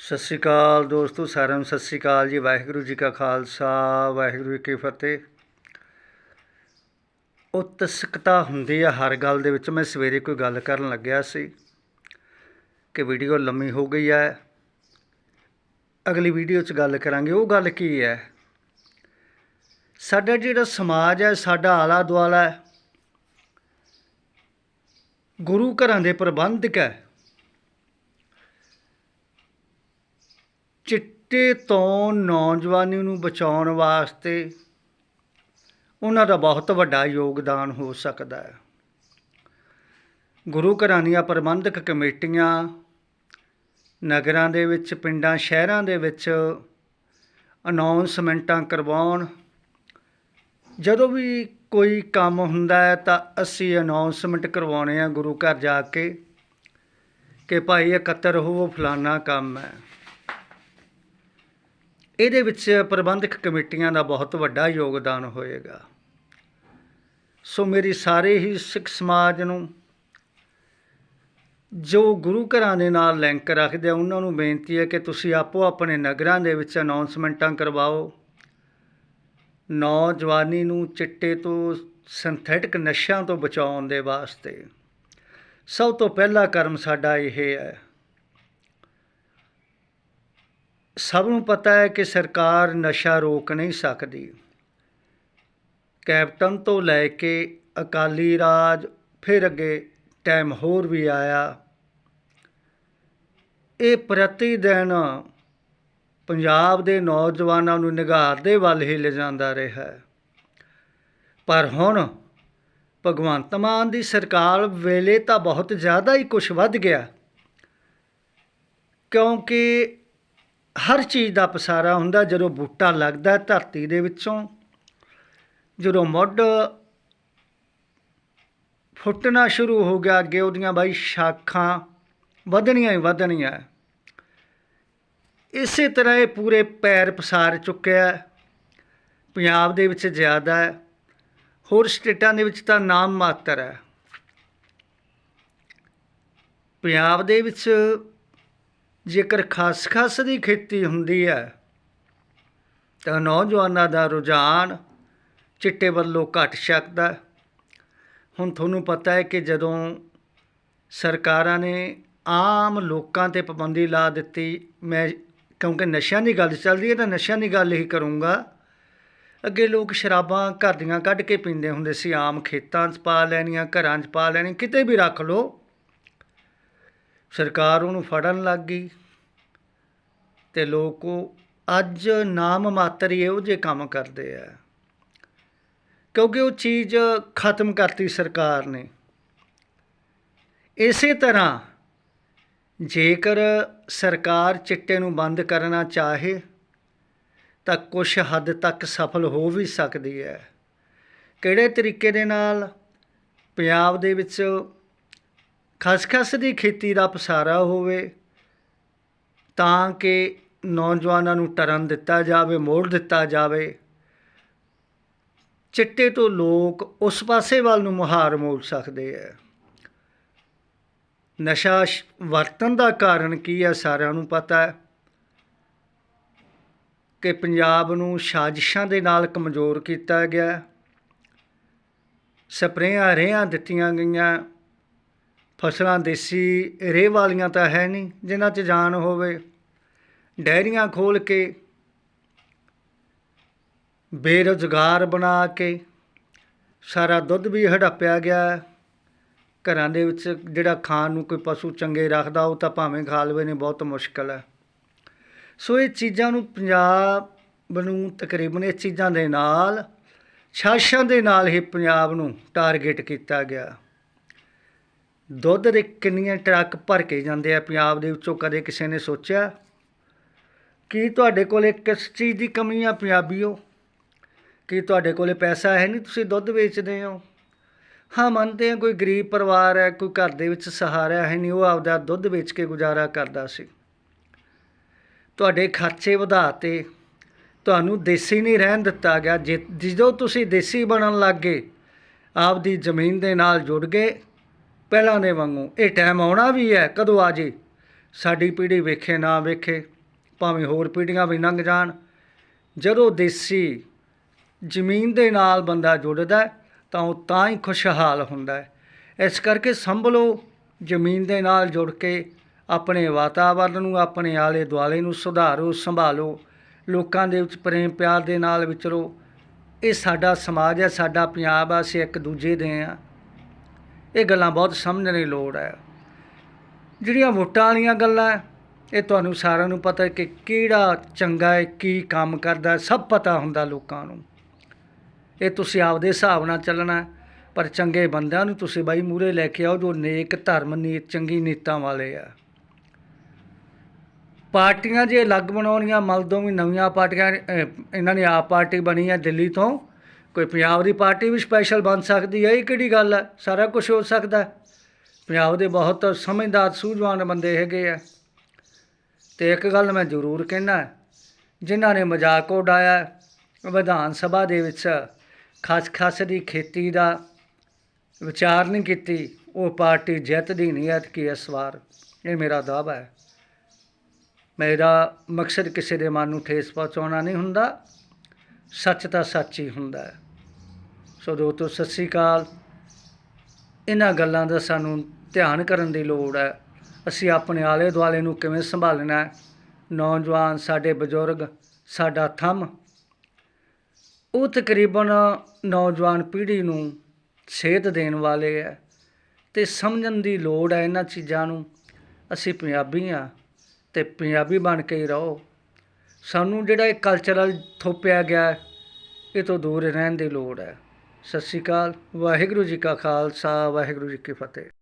ਸਤਿ ਸ਼੍ਰੀ ਅਕਾਲ ਦੋਸਤੋ, ਸਾਰਿਆਂ ਨੂੰ ਸਤਿ ਸ਼੍ਰੀ ਅਕਾਲ ਜੀ। ਵਾਹਿਗੁਰੂ ਜੀ ਕਾ ਖਾਲਸਾ, ਵਾਹਿਗੁਰੂ ਜੀ ਕੀ ਫਤਿਹ। ਉਤਸਕਤਾ ਹੁੰਦੀ ਆ ਹਰ ਗੱਲ ਦੇ ਵਿੱਚ। ਮੈਂ ਸਵੇਰੇ ਕੋਈ ਗੱਲ ਕਰਨ ਲੱਗਿਆ ਸੀ ਕਿ ਵੀਡੀਓ ਲੰਮੀ ਹੋ ਗਈ ਹੈ ਅਗਲੀ ਵੀਡੀਓ 'ਚ ਗੱਲ ਕਰਾਂਗੇ। ਉਹ ਗੱਲ ਕੀ ਹੈ ਸਾਡਾ ਜਿਹੜਾ ਸਮਾਜ ਹੈ ਸਾਡਾ ਆਲਾ ਦੁਆਲਾ ਹੈ ਗੁਰੂ ਘਰਾਂ ਦੇ ਪ੍ਰਬੰਧਕ ਹੈ ਚਿੱਟੇ ਤੋਂ ਨੌਜਵਾਨੀ ਨੂੰ ਬਚਾਉਣ ਵਾਸਤੇ ਉਹਨਾਂ ਦਾ ਬਹੁਤ ਵੱਡਾ ਯੋਗਦਾਨ ਹੋ ਸਕਦਾ ਹੈ। ਗੁਰੂ ਘਰਾਂ ਦੀਆਂ ਪ੍ਰਬੰਧਕ ਕਮੇਟੀਆਂ ਨਗਰਾਂ ਦੇ ਵਿੱਚ, ਪਿੰਡਾਂ, ਸ਼ਹਿਰਾਂ ਦੇ ਵਿੱਚ ਅਨਾਉਂਸਮੈਂਟਾਂ ਕਰਵਾਉਣ। ਜਦੋਂ ਵੀ ਕੋਈ ਕੰਮ ਹੁੰਦਾ ਹੈ ਤਾਂ ਅਸੀਂ ਅਨਾਉਂਸਮੈਂਟ ਕਰਵਾਉਣੇ ਆ ਗੁਰੂ ਘਰ ਜਾ ਕੇ ਕਿ ਭਾਈ ਇਕੱਤਰ ਹੋਵੋ, ਫਲਾਨਾ ਕੰਮ ਹੈ। ਇਹਦੇ ਵਿੱਚ ਪ੍ਰਬੰਧਕ ਕਮੇਟੀਆਂ ਦਾ ਬਹੁਤ ਵੱਡਾ ਯੋਗਦਾਨ ਹੋਏਗਾ। ਸੋ ਮੇਰੀ ਸਾਰੇ ਹੀ ਸਿੱਖ ਸਮਾਜ ਨੂੰ ਜੋ ਗੁਰੂ ਘਰਾਂ ਦੇ ਨਾਲ ਲਿੰਕ ਰੱਖਦੇ ਆ, ਉਹਨਾਂ ਨੂੰ ਬੇਨਤੀ ਹੈ ਕਿ ਤੁਸੀਂ ਆਪੋ ਆਪਣੇ ਨਗਰਾਂ ਦੇ ਵਿੱਚ ਅਨਾਉਂਸਮੈਂਟਾਂ ਕਰਵਾਓ। ਨੌਜਵਾਨੀ ਨੂੰ ਚਿੱਟੇ ਤੋਂ ਸਿੰਥੈਟਿਕ ਨਸ਼ਿਆਂ ਤੋਂ ਬਚਾਉਣ ਦੇ ਵਾਸਤੇ। ਸਭ ਤੋਂ ਪਹਿਲਾ ਕਰਮ ਸਾਡਾ ਇਹ ਹੈ ਸਭ ਨੂੰ ਪਤਾ ਹੈ ਕਿ ਸਰਕਾਰ ਨਸ਼ਾ ਰੋਕ ਨਹੀਂ ਸਕਦੀ। ਕੈਪਟਨ ਤੋਂ ਲੈ ਕੇ ਅਕਾਲੀ ਰਾਜ ਫਿਰ ਅੱਗੇ ਟਾਈਮ ਹੋਰ ਵੀ ਆਇਆ। ਇਹ ਪ੍ਰਤੀ ਦਿਨ ਪੰਜਾਬ ਦੇ ਨੌਜਵਾਨਾਂ ਨੂੰ ਨਿਗਾਰ ਦੇ ਵੱਲ ਹੀ ਲਿਜਾਂਦਾ ਰਿਹਾ ਪਰ ਹੁਣ ਭਗਵੰਤ ਮਾਨ ਦੀ ਸਰਕਾਰ ਵੇਲੇ ਤਾਂ ਬਹੁਤ ਜ਼ਿਆਦਾ ਹੀ ਕੁਝ ਵੱਧ ਗਿਆ। ਕਿਉਂਕਿ ਹਰ ਚੀਜ਼ ਦਾ ਪਸਾਰਾ ਹੁੰਦਾ, ਜਦੋਂ ਬੂਟਾ ਲੱਗਦਾ ਧਰਤੀ ਦੇ ਵਿੱਚੋਂ, ਜਦੋਂ ਮੁੱਢ ਫੁੱਟਣਾ ਸ਼ੁਰੂ ਹੋ ਗਿਆ, ਅੱਗੇ ਉਹਦੀਆਂ ਬਾਈ ਸ਼ਾਖਾਂ ਵਧਣੀਆਂ ਹੀ ਵਧਣੀਆਂ। ਇਸੇ ਤਰ੍ਹਾਂ ਇਹ ਪੂਰੇ ਪੈਰ ਪਸਾਰ ਚੁੱਕਿਆ ਪੰਜਾਬ ਦੇ ਵਿੱਚ ਜ਼ਿਆਦਾ ਹੈ। ਹੋਰ ਸਟੇਟਾਂ ਦੇ ਵਿੱਚ ਤਾਂ ਨਾਮ ਮਾਤਰ ਹੈ। ਪੰਜਾਬ ਦੇ ਵਿੱਚ ਜੇਕਰ ਖਸਖਸ ਦੀ ਖੇਤੀ ਹੁੰਦੀ ਹੈ, ਤਾਂ ਨੌਜਵਾਨਾਂ ਦਾ ਰੁਝਾਨ ਚਿੱਟੇ ਵੱਲੋਂ ਘਟ ਸਕਦਾ ਹੁਣ ਤੁਹਾਨੂੰ ਪਤਾ ਹੈ ਕਿ ਜਦੋਂ ਸਰਕਾਰਾਂ ਨੇ ਆਮ ਲੋਕਾਂ ਤੇ ਪਾਬੰਦੀ ਲਾ ਦਿੱਤੀ, ਮੈਂ ਕਿਉਂਕਿ ਨਸ਼ਿਆਂ ਦੀ ਗੱਲ ਚੱਲਦੀ ਹੈ ਤਾਂ ਨਸ਼ਿਆਂ ਦੀ ਗੱਲ ਹੀ ਕਰੂੰਗਾ, ਅੱਗੇ ਲੋਕ ਸ਼ਰਾਬਾਂ ਘਰ ਦੀਆਂ ਕੱਢ ਕੇ ਪੀਂਦੇ ਹੁੰਦੇ ਸੀ, ਆਮ ਖੇਤਾਂ 'ਚ ਪਾ ਲੈਣੀਆਂ, ਘਰਾਂ 'ਚ ਪਾ ਲੈਣੀ ਕਿਤੇ ਵੀ ਰੱਖ ਲਓ। ਸਰਕਾਰ ਉਹਨੂੰ ਫੜਨ ਲੱਗ ਗਈ ਅਤੇ ਲੋਕ ਉਹ ਅੱਜ ਨਾਮ ਮਾਤਰ ਹੀ ਇਹੋ ਜਿਹੇ ਕੰਮ ਕਰਦੇ ਆ। ਕਿਉਂਕਿ ਉਹ ਚੀਜ਼ ਖਤਮ ਕਰਤੀ ਸਰਕਾਰ ਨੇ। ਇਸੇ ਤਰ੍ਹਾਂ ਜੇਕਰ ਸਰਕਾਰ ਚਿੱਟੇ ਨੂੰ ਬੰਦ ਕਰਨਾ ਚਾਹੇ ਤਾਂ ਕੁਝ ਹੱਦ ਤੱਕ ਸਫਲ ਹੋ ਵੀ ਸਕਦੀ ਹੈ। ਕਿਹੜੇ ਤਰੀਕੇ ਦੇ ਨਾਲ? ਪੰਜਾਬ ਦੇ ਵਿੱਚ ਖਸਖਸ ਦੀ ਖੇਤੀ ਦਾ ਪਸਾਰਾ ਹੋਵੇ ਤਾਂ ਕਿ ਨੌਜਵਾਨਾਂ ਨੂੰ ਟਰਨ ਦਿੱਤਾ ਜਾਵੇ, ਮੋੜ ਦਿੱਤਾ ਜਾਵੇ। ਚਿੱਟੇ ਤੋਂ ਲੋਕ ਉਸ ਪਾਸੇ ਵੱਲ ਨੂੰ ਮੁਹਾਰ ਮੋੜ ਸਕਦੇ ਹੈ ਨਸ਼ਾ ਸ਼- ਵਰਤਣ ਦਾ ਕਾਰਨ ਕੀ ਹੈ ਸਾਰਿਆਂ ਨੂੰ ਪਤਾ ਹੈ ਕਿ ਪੰਜਾਬ ਨੂੰ ਸਾਜ਼ਿਸ਼ਾਂ ਦੇ ਨਾਲ ਕਮਜ਼ੋਰ ਕੀਤਾ ਗਿਆ। ਸਪਰੇਆਂ ਰੇਹਾਂ ਦਿੱਤੀਆਂ ਗਈਆਂ। ਫਸਲਾਂ ਦੇਸੀ ਰੇਹ ਵਾਲੀਆਂ ਤਾਂ ਹੈ ਨਹੀਂ, ਜਿਨ੍ਹਾਂ 'ਚ ਜਾਨ ਹੋਵੇ। ਡੈਰੀਆਂ ਖੋਲ ਕੇ ਬੇਰੁਜ਼ਗਾਰ ਬਣਾ ਕੇ ਸਾਰਾ ਦੁੱਧ ਵੀ ਹੜੱਪਿਆ ਗਿਆ ਘਰਾਂ ਦੇ ਵਿੱਚ ਜਿਹੜਾ ਖਾਣ ਨੂੰ ਕੋਈ ਪਸ਼ੂ ਚੰਗੇ ਰੱਖਦਾ, ਉਹ ਤਾਂ ਭਾਵੇਂ ਖਾ ਲਵੇ ਨੇ, ਬਹੁਤ ਮੁਸ਼ਕਲ ਹੈ। ਸੋ ਇਹ ਚੀਜ਼ਾਂ ਨੂੰ ਪੰਜਾਬ ਨੂੰ ਤਕਰੀਬਨ ਇਹ ਚੀਜ਼ਾਂ ਦੇ ਨਾਲ ਛਾਸ਼ਾਂ ਦੇ ਨਾਲ ਹੀ ਪੰਜਾਬ ਨੂੰ ਟਾਰਗੇਟ ਕੀਤਾ ਗਿਆ। ਦੁੱਧ ਦੇ ਕਿੰਨੀਆਂ ਟਰੱਕ ਭਰ ਕੇ ਜਾਂਦੇ ਆ ਪੰਜਾਬ ਦੇ ਵਿੱਚੋਂ, ਕਦੇ ਕਿਸੇ ਨੇ ਸੋਚਿਆ? ਕੀ ਤੁਹਾਡੇ ਕੋਲੇ ਕਿਸ ਚੀਜ਼ ਦੀ ਕਮੀ ਆ ਪੰਜਾਬੀਓ? ਕੀ ਤੁਹਾਡੇ ਕੋਲੇ ਪੈਸਾ ਹੈ ਨਹੀਂ ਤੁਸੀਂ ਦੁੱਧ ਵੇਚਦੇ ਹੋ? ਹਾਂ, ਮੰਨਦੇ ਆ ਕੋਈ ਗਰੀਬ ਪਰਿਵਾਰ ਹੈ, ਕੋਈ ਘਰ ਦੇ ਵਿੱਚ ਸਹਾਰਾ ਹੈ ਨਹੀਂ, ਉਹ ਆਪਦਾ ਦੁੱਧ ਵੇਚ ਕੇ ਗੁਜ਼ਾਰਾ ਕਰਦਾ ਸੀ। ਤੁਹਾਡੇ ਖਰਚੇ ਵਧਾਤੇ ਤੁਹਾਨੂੰ ਦੇਸੀ ਨਹੀਂ ਰਹਿਣ ਦਿੱਤਾ ਗਿਆ। ਜੇ, ਜਦੋਂ ਤੁਸੀਂ ਦੇਸੀ ਬਣਨ ਲੱਗ ਗਏ, ਆਪਦੀ ਜ਼ਮੀਨ ਦੇ ਨਾਲ ਜੁੜ ਗਏ ਪਹਿਲਾਂ ਦੇ ਵਾਂਗੂ, ਇਹ ਟਾਈਮ ਆਉਣਾ ਵੀ ਹੈ, ਕਦੋਂ ਆ ਜੇ? ਸਾਡੀ ਪੀੜ੍ਹੀ ਵੇਖੇ ਨਾ ਵੇਖੇ, ਭਾਵੇਂ ਹੋਰ ਪੀੜ੍ਹੀਆਂ ਵੀ ਲੰਘ ਜਾਣ। ਜਦੋਂ ਦੇਸੀ ਜ਼ਮੀਨ ਦੇ ਨਾਲ ਬੰਦਾ ਜੁੜਦਾ ਤਾਂ ਉਹ ਤਾਂ ਹੀ ਖੁਸ਼ਹਾਲ ਹੁੰਦਾ ਇਸ ਕਰਕੇ ਸੰਭਲੋ, ਜ਼ਮੀਨ ਦੇ ਨਾਲ ਜੁੜ ਕੇ ਆਪਣੇ ਵਾਤਾਵਰਨ ਨੂੰ, ਆਪਣੇ ਆਲੇ ਦੁਆਲੇ ਨੂੰ ਸੁਧਾਰੋ, ਸੰਭਾਲੋ। ਲੋਕਾਂ ਦੇ ਵਿੱਚ ਪ੍ਰੇਮ ਪਿਆਰ ਦੇ ਨਾਲ ਵਿਚਰੋ। ਇਹ ਸਾਡਾ ਸਮਾਜ ਹੈ, ਸਾਡਾ ਪੰਜਾਬ ਆ, ਅਸੀਂ ਇੱਕ ਦੂਜੇ ਦੇ ਆ ਇਹ ਗੱਲਾਂ ਬਹੁਤ ਸਮਝਣ ਦੀ ਲੋੜ ਹੈ। ਜਿਹੜੀਆਂ ਵੋਟਾਂ ਵਾਲੀਆਂ ਗੱਲਾਂ ਇਹ ਤੁਹਾਨੂੰ ਸਾਰਿਆਂ ਨੂੰ ਪਤਾ ਹੈ ਕਿ ਕਿਹੜਾ ਚੰਗਾ ਹੈ, ਕੀ ਕੰਮ ਕਰਦਾ ਸਭ ਪਤਾ ਹੁੰਦਾ ਲੋਕਾਂ ਨੂੰ। ਇਹ ਤੁਸੀਂ ਆਪਦੇ ਹਿਸਾਬ ਨਾਲ ਚੱਲਣਾ ਪਰ ਚੰਗੇ ਬੰਦਿਆਂ ਨੂੰ ਤੁਸੀਂ ਬਾਈ ਮੂਰੇ ਲੈ ਕੇ ਆਓ, ਜੋ ਨੇਕ ਧਰਮ, ਨੀਤ, ਚੰਗੀ ਨੀਤਾਂ ਵਾਲੇ ਆ। ਪਾਰਟੀਆਂ ਜੇ ਅਲੱਗ ਬਣਾਉਣੀਆਂ, ਮਲਦੋਂ ਵੀ ਨਵੀਆਂ ਪਾਰਟੀਆਂ ਇਹਨਾਂ ਨੇ ਆਪ ਪਾਰਟੀ ਬਣੀ ਹੈ ਦਿੱਲੀ ਤੋਂ ਕੋਈ ਪੰਜਾਬ ਦੀ ਪਾਰਟੀ ਵੀ ਸਪੈਸ਼ਲ ਬਣ ਸਕਦੀ ਹੈ, ਇਹ ਕਿਹੜੀ ਗੱਲ ਹੈ? ਸਾਰਾ ਕੁਝ ਹੋ ਸਕਦਾ ਪੰਜਾਬ ਦੇ ਬਹੁਤ ਸਮਝਦਾਰ, ਸੂਝਵਾਨ ਬੰਦੇ ਹੈਗੇ ਆ। ਤੇ ਇੱਕ ਗੱਲ ਮੈਂ ਜ਼ਰੂਰ ਕਹਿਣਾ ਜਿਨ੍ਹਾਂ ਨੇ ਮਜ਼ਾਕ ਉਡਾਇਆ ਵਿਧਾਨ ਸਭਾ ਦੇ ਵਿੱਚ ਖਸ-ਖਸ ਦੀ ਖੇਤੀ ਦਾ ਵਿਚਾਰ ਨਹੀਂ ਕੀਤੀ, ਉਹ ਪਾਰਟੀ ਜਿੱਤਦੀ ਨਹੀਂ ਐਤਕੀ ਇਸ ਵਾਰ। ਇਹ ਮੇਰਾ ਦਾਅਵਾ ਹੈ। ਮੇਰਾ ਮਕਸਦ ਕਿਸੇ ਦੇ ਮਨ ਨੂੰ ਠੇਸ ਪਹੁੰਚਾਉਣਾ ਨਹੀਂ ਹੁੰਦਾ। ਸੱਚ ਤਾਂ ਸੱਚ ਹੀ ਹੁੰਦਾ ਹੈ। ਸੋ ਦੋਸਤੋ, ਸਤਿ ਸ਼੍ਰੀ ਅਕਾਲ। ਇਹਨਾਂ ਗੱਲਾਂ ਦਾ ਸਾਨੂੰ ਧਿਆਨ ਕਰਨ ਦੀ ਲੋੜ ਹੈ। ਅਸੀਂ ਆਪਣੇ ਆਲੇ ਦੁਆਲੇ ਨੂੰ ਕਿਵੇਂ ਸੰਭਾਲਣਾ ਹੈ? ਨੌਜਵਾਨ, ਸਾਡੇ ਬਜ਼ੁਰਗ, ਸਾਡਾ ਥੰਮ। ਉਹ ਤਕਰੀਬਨ ਨੌਜਵਾਨ ਪੀੜ੍ਹੀ ਨੂੰ ਸੇਧ ਦੇਣ ਵਾਲੇ ਹੈ ਤੇ ਸਮਝਣ ਦੀ ਲੋੜ ਹੈ ਇਹਨਾਂ ਚੀਜ਼ਾਂ ਨੂੰ। ਅਸੀਂ ਪੰਜਾਬੀ ਹਾਂ ਤੇ ਪੰਜਾਬੀ ਬਣ ਕੇ ਹੀ ਰਹੋ। ਸਾਨੂੰ ਜਿਹੜਾ ਇਹ ਕਲਚਰਲ ਥੋਪਿਆ ਗਿਆ ਇਹ ਤੋਂ ਦੂਰ ਰਹਿਣ ਦੀ ਲੋੜ ਹੈ। ਸਤਿ ਸ਼੍ਰੀ ਅਕਾਲ, ਵਾਹਿਗੁਰੂ ਜੀ ਕਾ ਖਾਲਸਾ, ਵਾਹਿਗੁਰੂ ਜੀ ਕੀ ਫਤਿਹ।